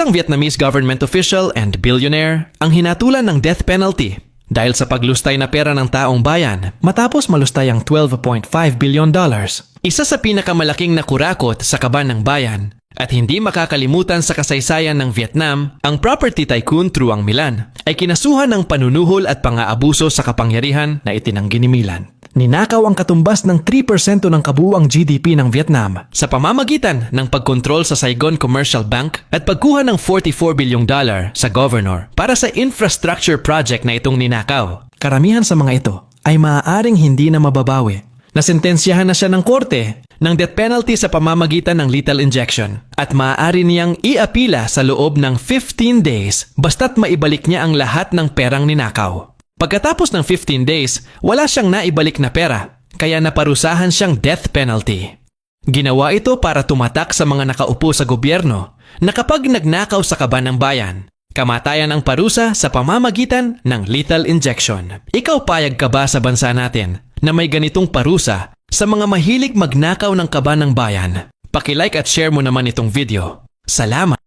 Isang Vietnamese government official and billionaire ang hinatulan ng death penalty dahil sa paglustay na pera ng taong bayan matapos malustay ang 12.5 billion dollars. Isa sa pinakamalaking nakurakot sa kaban ng bayan at hindi makakalimutan sa kasaysayan ng Vietnam, ang property tycoon Truong Milan ay kinasuhan ng panunuhol at pang-aabuso sa kapangyarihan na itinanggi ni Milan. Ninakaw ang katumbas ng 3% ng kabuuang GDP ng Vietnam sa pamamagitan ng pagkontrol sa Saigon Commercial Bank at pagkuha ng 44 bilyong dollar sa governor para sa infrastructure project na itong ninakaw. Karamihan sa mga ito ay maaaring hindi na mababawi. Nasentensyahan na siya ng korte ng death penalty sa pamamagitan ng lethal injection at maaari niyang iapila sa loob ng 15 days basta't maibalik niya ang lahat ng perang ninakaw. Pagkatapos ng 15 days, wala siyang naibalik na pera, kaya naparusahan siyang death penalty. Ginawa ito para tumatak sa mga nakaupo sa gobyerno na kapag nagnakaw sa kaban ng bayan, kamatayan ang parusa sa pamamagitan ng lethal injection. Ikaw payag ka ba sa bansa natin na may ganitong parusa sa mga mahilig magnakaw ng kaban ng bayan? Pakilike at share mo naman itong video. Salamat!